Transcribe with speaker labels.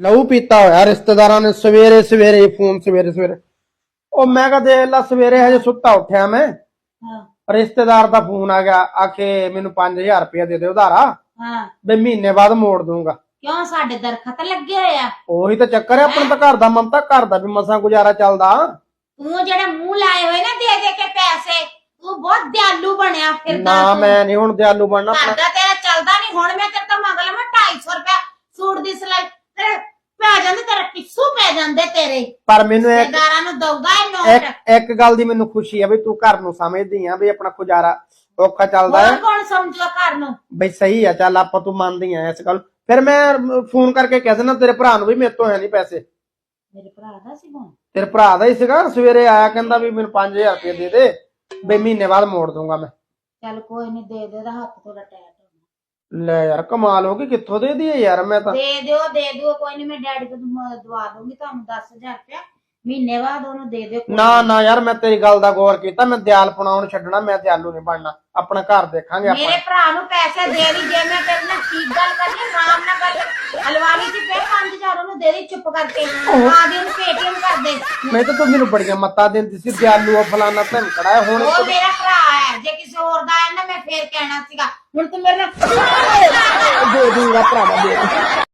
Speaker 1: ਲਹੂ ਪੀਤਾ ਹੋਇਆ ਰਿਸ਼ਤੇਦਾਰਾਂ ਨੇ ਸਵੇਰੇ ਸਵੇਰੇ ਫੋਨ ਸਵੇਰੇ ਸਵੇਰੇ। ਉਹ ਮੈਂ ਕਹਾ ਦੇਖ ਲਾ ਸਵੇਰੇ ਹਜੇ ਸੁੱਤਾ ਉੱਠਿਆ ਮੈਂ।
Speaker 2: ਹਾਂ।
Speaker 1: ਰਿਸ਼ਤੇਦਾਰ ਦਾ ਫੋਨ ਆ ਗਿਆ ਆਖੇ ਮੈਨੂੰ 5000 ਰੁਪਇਆ ਦੇ ਦੇ ਉਧਾਰਾ।
Speaker 2: ਹਾਂ।
Speaker 1: ਬਈ ਮਹੀਨੇ ਬਾਅਦ ਮੋੜ ਦੂੰਗਾ
Speaker 2: ਕਿਉਂ? ਸਾਡੇ ਦਰਖਤ ਲੱਗੇ ਹੋਏ ਆ।
Speaker 1: ਉਹੀ ਤਾਂ ਚੱਕਰ ਹੈ ਆਪਣਾ ਤਾਂ ਘਰ ਦਾ ਮਮਤਾ ਘਰ ਦਾ ਵੀ ਮਸਾਂ ਗੁਜ਼ਾਰਾ ਚੱਲਦਾ।
Speaker 2: ਤੂੰ ਜਿਹੜੇ ਮੂੰਹ ਲਾਏ ਹੋਏ ਨਾ ਦੇ ਦੇ ਕੇ ਪੈਸੇ ਤੂੰ ਬਹੁਤ ਦਿਆਲੂ ਬਣਿਆ ਫਿਰਦਾ
Speaker 1: ਨਾ
Speaker 2: ਤੂੰ।
Speaker 1: ਮੈਂ ਨਹੀਂ ਹੁਣ ਦਿਆਲੂ ਬਣਨਾ
Speaker 2: ਘਰ ਦਾ ਤੇਰਾ ਚੱਲਦਾ ਨਹੀਂ ਹੁਣ ਮੈਂ ਤੇਰੇ ਤੋਂ ਮੰਗ ਲਵਾਂ 250 ਰੁਪਇਆ ਸੂਟ ਦੀ ਸਿਲਾਈ ਤੇਰੇ ਪੈ ਜਾਂਦੇ ਤੇਰੇ ਪਿੱਛੂ ਪੈ ਜਾਂਦੇ ਤੇਰੇ।
Speaker 1: ਪਰ ਮੈਨੂੰ ਇੱਕ
Speaker 2: ਰਿਸ਼ਤੇਦਾਰਾਂ ਨੂੰ ਦਊਗਾ ਇਹ ਨੋਟ।
Speaker 1: ਇੱਕ ਗੱਲ ਦੀ ਮੈਨੂੰ ਖੁਸ਼ੀ ਆ ਵੀ ਤੂੰ ਘਰ ਨੂੰ ਸਮਝਦੀ ਆ ਵੀ ਆਪਣਾ ਗੁਜ਼ਾਰਾ ਔਖਾ ਚੱਲਦਾ
Speaker 2: ਹੋਰ
Speaker 1: ਹੈ।
Speaker 2: ਕੌਣ ਸਮਝੂਗਾ ਘਰ ਨੂੰ?
Speaker 1: ਬਈ ਸਹੀ ਆ ਚੱਲ ਆਪਾਂ ਤੂੰ ਮੰਨਦੀ ਆ ਇਸ ਗੱਲ। ਫਿਰ ਮੈਂ ਫੋਨ ਕਰਕੇ ਕਹਿ ਦੇਣਾ ਤੇਰੇ ਭਰਾ ਨੂੰ ਵੀ ਮੇਰੇ ਤੋਂ ਹੈ ਨਹੀਂ ਪੈਸੇ।
Speaker 2: ਮੇਰੇ ਭਰਾ ਦਾ ਸੀ ਹੁਣ
Speaker 1: ਤੇਰੇ ਭਰਾ ਦਾ ਹੀ ਸੀਗਾ ਸਵੇਰੇ ਆਇਆ ਕਹਿੰਦਾ ਵੀ ਮੈਨੂੰ 5000 ਰੁਪਏ ਦੇ ਦੇ ਬਈ ਮਹੀਨੇ ਬਾਅਦ ਮੋੜ ਦੂੰਗਾ ਮੈਂ।
Speaker 2: ਚੱਲ ਕੋਈ ਨਹੀਂ ਦੇ ਦੇ ਦਾ ਹੱਥ ਥੋੜਾ ਹੋਣਾ
Speaker 1: ਲੈ ਯਾਰ ਕਮਾਲ ਹੋ ਗਈ ਕਿੱਥੋਂ ਦੇ ਦਈਏ ਯਾਰ ਮੈਂ ਤਾਂ।
Speaker 2: ਦੇ ਦਿਓ ਦੇ ਦਿਓ ਕੋਈ ਨਹੀਂ ਮੈਂ ਡੈਡੀ ਤੋਂ ਦਵਾ ਦਵਾ ਦੂੰਗੀ ਤੁਹਾਨੂੰ 10000 ਰੁਪਇਆ। ਮਹੀਨੇ ਬਾਅਦ ਉਹਨੂੰ ਦੇ ਦਿਓ
Speaker 1: ਨਾ ਨਾ। ਯਾਰ ਮੈਂ ਤੇਰੀ ਗੱਲ ਦਾ ਗੌਰ ਕੀਤਾ ਮੈਂ ਦਿਆਲ ਪਣਾਉਣ ਛੱਡਣਾ ਮੈਂ ਦਿਆਲੂ ਨਹੀਂ ਬਣਨਾ। ਆਪਣਾ ਘਰ ਦੇਖਾਂਗੇ ਆਪਾਂ।
Speaker 2: ਮੇਰੇ ਭਰਾ ਨੂੰ ਪੈਸੇ ਦੇ ਦੀ ਜੇ ਮੈਂ ਤੇਰੇ ਨਾਲ ਠੀਕ ਗੱਲ ਕਰਨੀ ਆਰਾਮ ਨਾਲ ਗੱਲ ਹਲਵਾਨੀ ਚ ਫੇਰ 5000 ਉਹਨੂੰ ਦੇ ਦੀ ਚੁੱਪ ਕਰਕੇ। ਆ ਦੇ ਉਹਨੂੰ ਪੇਟੀਐਮ ਕਰ ਦੇ।
Speaker 1: ਮੈਂ ਤਾਂ ਤੂੰ ਮੈਨੂੰ ਬੜੀਆਂ ਮੱਤਾਂ ਦਿੰਦੀ ਸੀ ਦਿਆਲੂ ਆ ਫਲਾਨਾ ਧਮਕੜਾ ਹੈ ਹੁਣ
Speaker 2: ਉਹ ਮੇਰਾ ਭਰਾ ਹੈ ਜੇ ਕਿਸੇ ਹੋਰ ਦਾ ਹੈ ਨਾ ਮੈਂ ਫੇਰ ਕਹਿਣਾ ਸੀਗਾ। ਹੁਣ ਤੂੰ ਮੇਰੇ ਨਾਲ
Speaker 1: ਦੇ ਦੂੰਗਾ ਭਰਾਵਾ ਦੇ ਦੂੰਗਾ।